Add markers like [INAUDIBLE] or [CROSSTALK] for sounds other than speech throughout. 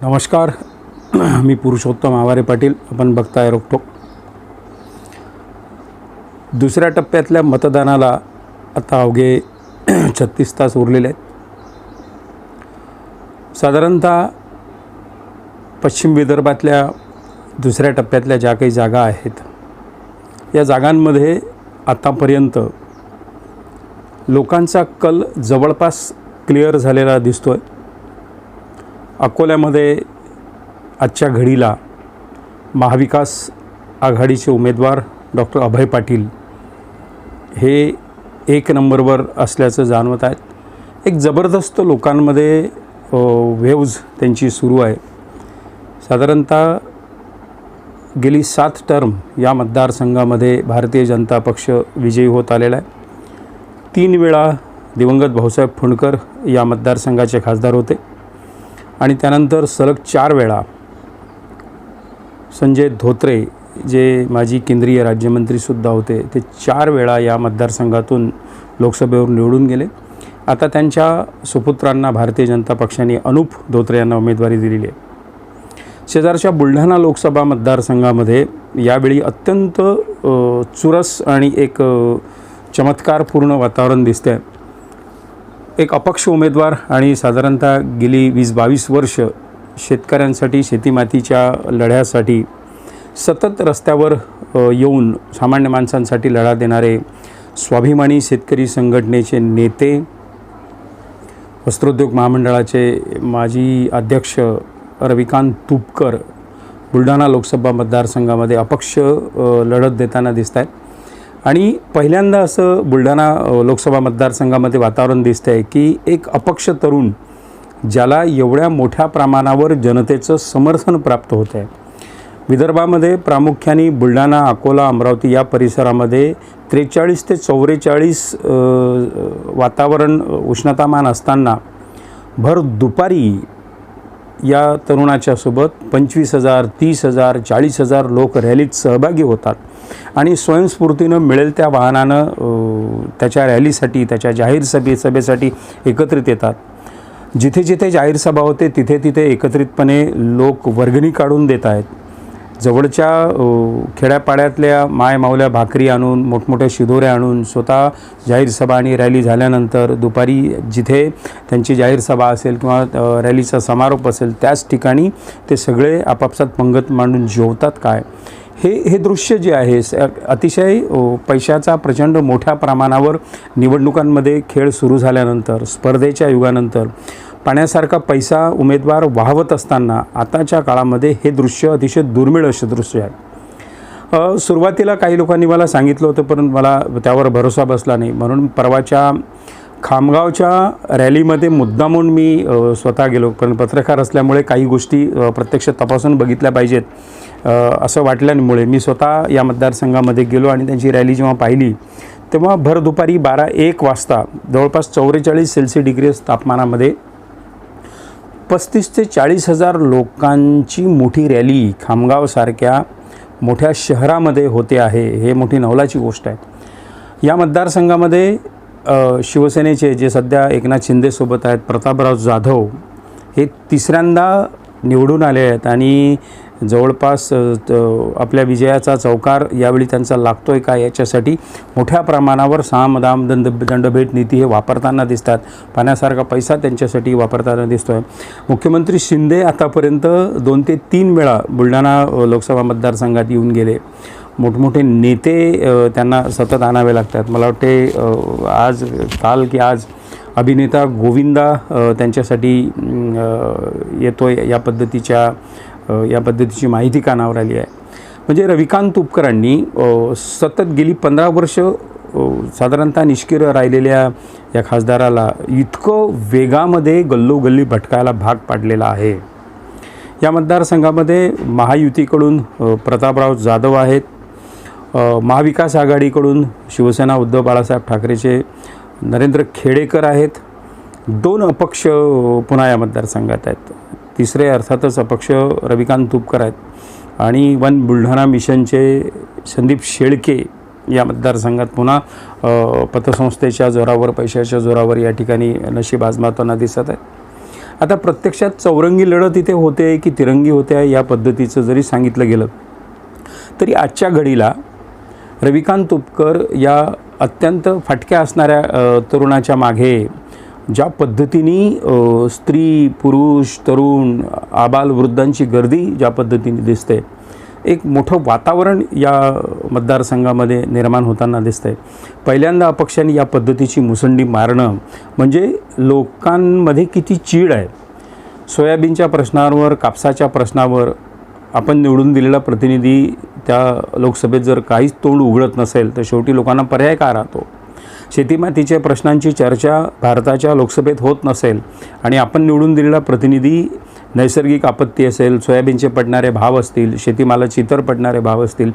नमस्कार [CLEARS THROAT] मी पुरुषोत्तम आवारे पाटील आपण बघताय रोकटोक दुसऱ्या टप्प्यातल्या मतदानाला आता अवघे [CLEARS THROAT] छत्तीस तास उरलेले आहेत. साधारणतः पश्चिम विदर्भातल्या दुसऱ्या टप्प्यातल्या ज्या काही जागा आहेत या जागांमध्ये आतापर्यंत लोकांचा कल जवळपास क्लिअर झालेला दिसतो आहे अकोल्यामध्ये आजच्या घडीला महाविकास आघाडीचे उमेदवार डॉक्टर अभय पाटील हे एक नंबरवर असल्याचं जाणवत आहेत. एक जबरदस्त लोकांमध्ये वेव्ज त्यांची सुरू आहे. साधारणतः गेली सात टर्म या मतदारसंघामध्ये भारतीय जनता पक्ष विजयी होत आलेला आहे. तीन वेळा दिवंगत भाऊसाहेब फुंडकर या मतदारसंघाचे खासदार होते. आणि त्यानंतर सलग चार वेळा संजय धोत्रे जे माजी केंद्रीय राज्यमंत्रीसुद्धा होते ते चार वेळा या मतदारसंघातून लोकसभेवर निवडून गेले. आता त्यांच्या सुपुत्रांना भारतीय जनता पक्षाने अनुप धोत्रे यांना उमेदवारी दिलेली आहे. शेजारच्या बुलढाणा लोकसभा मतदारसंघामध्ये यावेळी अत्यंत चुरस आणि एक चमत्कारपूर्ण वातावरण दिसतं आहे एक अपक्ष उमेदवार आणि साधारणतः गेली वीस बावीस वर्ष शेतकऱ्यांसाठी शेतीमातीच्या लढ्यासाठी सतत रस्त्यावर येऊन सामान्य माणसांसाठी लढा देणारे स्वाभिमानी शेतकरी संघटनेचे नेते वस्त्रोद्योग महामंडळाचे माजी अध्यक्ष रविकांत तुपकर बुलढाणा लोकसभा मतदारसंघामध्ये अपक्ष लढत देताना दिसत आहेत आणि पहिल्यांदा असं बुलढाणा लोकसभा मतदारसंघामध्ये वातावरण दिसतं आहे की एक अपक्ष तरुण ज्याला एवढ्या मोठ्या प्रमाणावर जनतेचं समर्थन प्राप्त होतं आहे विदर्भामध्ये प्रामुख्याने बुलढाणा अकोला अमरावती या परिसरामध्ये त्रेचाळीस ते चौवेचाळीस वातावरण उष्णतामान असताना भर दुपारी या तरुणाच्यासोबत पंचवीस हजार तीस हजार चाळीस हजार लोक रॅलीत सहभागी होतात. आणि स्वयंस्फूर्तीनं मिळेल त्या वाहनानं त्याच्या रॅलीसाठी त्याच्या जाहीर सभे सभेसाठी एकत्रित येतात. जिथे जिथे जाहीर सभा होते तिथे तिथे एकत्रितपणे लोक वर्गणी काढून देत आहेत. जवळच्या खेड्यापाड्यातल्या मायमावल्या भाकरी आणून मोठमोठ्या शिदोऱ्या आणून स्वतः जाहीर सभा आणि रॅली झाल्यानंतर दुपारी जिथे त्यांची जाहीर सभा असेल किंवा रॅलीचा समारोप असेल त्याच ठिकाणी ते सगळे आपापसात पंगत मांडून जेवतात काय? हे हे दृश्य जे आहे अतिशय पैशाचा प्रचंड मोठ्या प्रमाणावर निवडणुकांमध्ये खेळ सुरू झाल्यानंतर स्पर्धेच्या युगानंतर पाण्यासारखा पैसा उमेदवार वाहवत असताना आताच्या काळामध्ये हे दृश्य अतिशय दुर्मिळ असं दृश्य आहे. सुरुवातीला काही लोकांनी मला सांगितलं होतं पण मला त्यावर भरोसा बसला नाही. म्हणून परवाच्या खामगावच्या रॅलीमध्ये मुद्दामून मी स्वतः गेलो. कारण पत्रकार असल्यामुळे काही गोष्टी प्रत्यक्ष तपासून बघितल्या पाहिजेत. असं वाटल्यामुळे मी स्वतः या मतदारसंघामध्ये गेलो आणि त्यांची रॅली जेव्हा पाहिली तेव्हा भर दुपारी बारा एक वाजता जवळपास चौवेचाळीस सेल्सिअस डिग्री तापमानामध्ये पस्तीस ते चाळीस हजार लोकांची मोठी रॅली खामगावसारख्या मोठ्या शहरामध्ये होते आहे. हे मोठी नवलाची गोष्ट आहे. या मतदारसंघामध्ये शिवसेनेचे जे सध्या एकनाथ शिंदेसोबत आहेत प्रतापराव जाधव हे तिसऱ्यांदा निवडून आले आहेत आणि जवळपास आपल्या विजयाचा चौकार यावेळी त्यांचा लागतो आहे का याच्यासाठी मोठ्या प्रमाणावर सामदाम दंड दंडभेट नीती हे वापरताना दिसतात. पाण्यासारखा पैसा त्यांच्यासाठी वापरताना दिसतो आहे मुख्यमंत्री शिंदे आतापर्यंत दोन ते तीन वेळा बुलढाणा लोकसभा मतदारसंघात येऊन गेले. मोठमोठे नेते त्यांना सतत आणावे लागतात. मला वाटते आज काल की आज अभिनेता गोविंदा त्यांच्यासाठी येतो या पद्धतीच्या या पद्धतीची माहिती कानावर आली आहे. म्हणजे रविकांत तुपकरांनी सतत गेली पंधरा वर्ष साधारणतः निष्क्रिय राहिलेल्या या खासदाराला इतकं वेगामध्ये गल्लोगल्ली भटकायला भाग पाडलेला आहे. या मतदारसंघामध्ये महायुतीकडून प्रतापराव जाधव आहेत. महाविकास आघाडीकडून शिवसेना उद्धव बाळासाहेब ठाकरेचे नरेंद्र खेडेकर आहेत. दोन अपक्ष पुन्हा या मतदारसंघात आहेत. तिसरे अर्थातच अपक्ष रविकांत तुपकर आहेत आणि वन बुलढाणा मिशनचे संदीप शेळके या मतदारसंघात पुन्हा पतसंस्थेच्या जोरावर पैशाच्या जोरावर या ठिकाणी नशीब आजमावताना दिसत आहेत. आता प्रत्यक्षात चौरंगी लढत इथे होते की तिरंगी होत्या या पद्धतीचं जरी सांगितलं गेलं तरी आजच्या घडीला रविकांत तुपकर या अत्यंत फाटक्या असणाऱ्या तरुणाच्या मागे ज्या पद्धतीने स्त्री पुरुष तरुण आबाल वृद्धांची गर्दी ज्या पद्धतीने दिसते एक मोठं वातावरण या मतदारसंघामध्ये निर्माण होताना दिसतंय. पहिल्यांदा अपक्षांनी या पद्धतीची मुसंडी मारणं म्हणजे लोकांमध्ये किती चीड आहे. सोयाबीनच्या प्रश्नावर कापसाच्या प्रश्नावर आपण निवडून दिलेला प्रतिनिधी त्या लोकसभेत जर काहीच तोंड उघडत नसेल तर शेवटी लोकांना पर्याय का राहतो? शेतीमातीच्या प्रश्नांची चर्चा भारताच्या लोकसभेत होत नसेल आणि आपण निवडून दिलेला प्रतिनिधी नैसर्गिक आपत्ती असेल सोयाबीनचे पडणारे भाव असतील शेतीमालाचे इतर पडणारे भाव असतील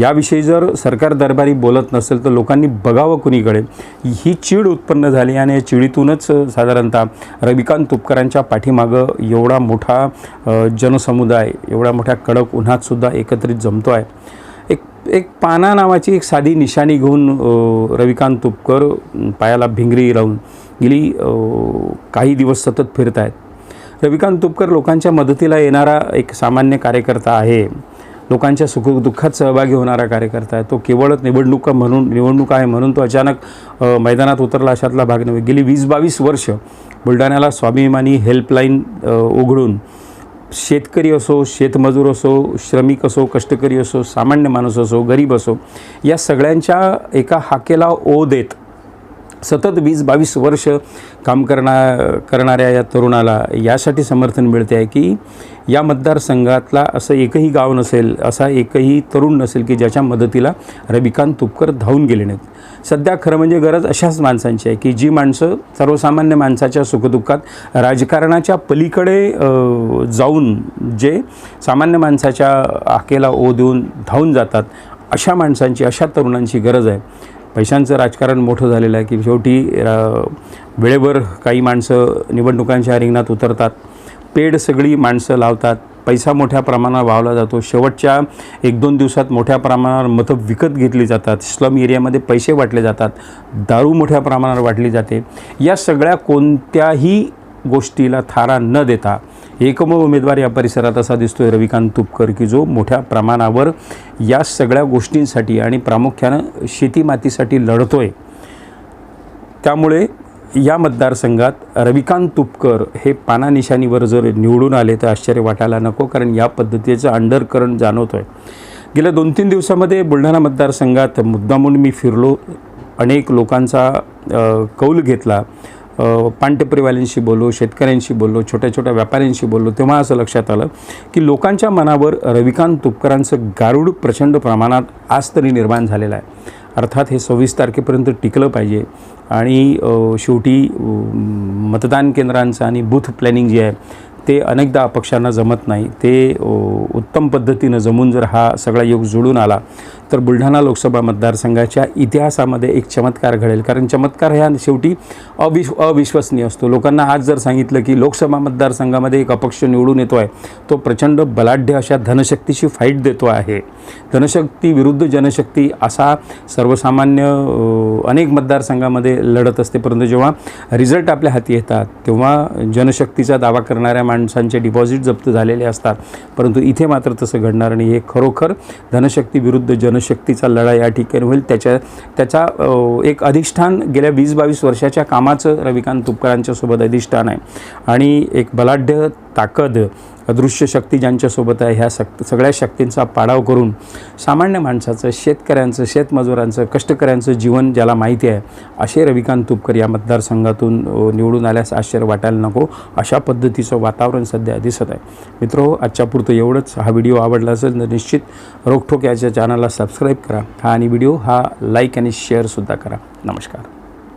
याविषयी जर सरकार दरबारी बोलत नसेल तर लोकांनी बघावं कुणीकडे. ही चीड उत्पन्न झाली आणि या चिडीतूनच साधारणतः रविकांत तुपकरांच्या पाठीमागं एवढा मोठा जनसमुदाय एवढा मोठ्या कडक उन्हातसुद्धा एकत्रित जमतो आहे. एक एक पाना नावाची एक साधी निशाणी घेऊन रविकांत तुपकर पायाला भिंगरी लावून गेली काही दिवस सतत फिरत आहेत. रविकांत तुपकर लोकांच्या मदतीला येणारा एक सामान्य कार्यकर्ता आहे. लोकांच्या सुखदुःखात सहभागी होणारा कार्यकर्ता आहे. तो केवळच निवडणुका म्हणून निवडणूक आहे म्हणून तो अचानक मैदानात उतरला अशातला भाग नव्हे. गेली वीस बावीस वर्ष बुलढाण्याला स्वाभिमानी हेल्पलाईन उघडून शेतकरी असो शेतमजूर असो श्रमिक असो कष्टकरी असो सामान्य माणूस असो गरीब असो या सगळ्यांच्या एका हाकेला ओ देत सतत वीस बावीस वर्ष काम करणा करणाऱ्या या तरुणाला यासाठी समर्थन मिळते आहे की या मतदारसंघातला असं एकही गाव नसेल असा एकही तरुण नसेल की ज्याच्या मदतीला रविकांत तुपकर धावून गेले नाहीत. सध्या खरं म्हणजे गरज अशाच माणसांची आहे की जी माणसं सर्वसामान्य माणसाच्या सुखदुःखात राजकारणाच्या पलीकडे जाऊन जे सामान्य माणसाच्या हाकेला ओ देऊन धावून जातात अशा माणसांची अशा तरुणांची गरज आहे. पैशांचं राजकारण मोठं झालेलं आहे की शेवटी वेळेवर काही माणसं निवडणुकांच्या रिंगणात उतरतात पेड सगळी माणसं लावतात पैसा मोठ्या प्रमाणावर वावला जातो शेवटच्या एक दोन दिवसात मोठ्या प्रमाणावर मतं विकत घेतली जातात स्लम एरियामध्ये पैसे वाटले जातात दारू मोठ्या प्रमाणावर वाटली जाते. या सगळ्या कोणत्याही गोष्टीला थारा न देता एकमेव उमेदवार या परिसरात असा दिसतोय. रविकांत तुपकर की जो मोठ्या प्रमाणावर या सगळ्या गोष्टींसाठी आणि प्रामुख्यानं शेतीमातीसाठी लढतोय. त्यामुळे या मतदारसंघात रविकांत तुपकर हे पानानिशानीवर जर निवडून आले तर आश्चर्य वाटायला नको कारण या पद्धतीचं अंडरकरंट जाणवतो आहे गेल्या दोन तीन दिवसामध्ये बुलढाणा मतदारसंघात मुद्दामून मी फिरलो. अनेक लोकांचा कौल घेतला. पानटपरीवाल्यांशी बोललो शेतकऱ्यांशी बोललो छोट्या छोट्या व्यापाऱ्यांशी बोललो तेव्हा असं लक्षात आलं की लोकांच्या मनावर रविकांत तुपकरांचं गारुड प्रचंड प्रमाणात आज तरी निर्माण झालेलं आहे. अर्थात हे सव्वीस तारखेपर्यंत टिकलं पाहिजे आणि शेवटी मतदान केंद्रांचं आणि बूथ प्लॅनिंग जे आहे ते अनेकदा अपक्षांना जमत नाही. ते उत्तम पद्धतीनं जमून जर हा सगळा योग जुळून आला तर बुलढाणा लोकसभा मतदारसंघाच्या इतिहासामध्ये एक चमत्कार घडेल. कारण चमत्कार ह्या शेवटी अविश्व अविश्वसनीय असतो. लोकांना आज जर सांगितलं की लोकसभा मतदारसंघामध्ये एक अपक्ष निवडून येतो आहे तो प्रचंड बलाढ्य अशा धनशक्तीशी फाईट देतो आहे. धनशक्ती विरुद्ध जनशक्ती असा सर्वसामान्य अनेक मतदारसंघामध्ये लढत असते. परंतु जेव्हा रिझल्ट आपल्या हाती येतात तेव्हा जनशक्तीचा दावा करणाऱ्या माणसांचे डिपॉझिट जप्त झालेले असतात. परंतु इथे मात्र तसं घडणार नाही हे खरोखर धनशक्ती विरुद्ध जनशक्तीचा लढा या ठिकाणी होईल. त्याच्या त्याचा एक अधिष्ठान गेल्या वीस बावीस वर्षाच्या कामाचं रविकांत तुपकरांच्यासोबत अधिष्ठान आहे. आणि एक बलाढ्य ताकद अदृश्य शक्ती ज्यांच्यासोबत आहे ह्या शक् सगळ्या शक्तींचा पाडाव करून सामान्य माणसाचं शेतकऱ्यांचं शेतमजुरांचं कष्टकऱ्यांचं जीवन ज्याला माहिती आहे असे रविकांत तुपकर या मतदारसंघातून निवडून आल्यास आश्चर्य वाटायला नको. अशा पद्धतीचं वातावरण सध्या दिसत आहे. मित्रो हो, आजच्या पुरतं एवढंच. हा व्हिडिओ आवडला असेल तर निश्चित रोखोक याच्या चॅनलला सबस्क्राईब करा. हा आणि व्हिडिओ हा लाईक आणि शेअरसुद्धा करा. नमस्कार.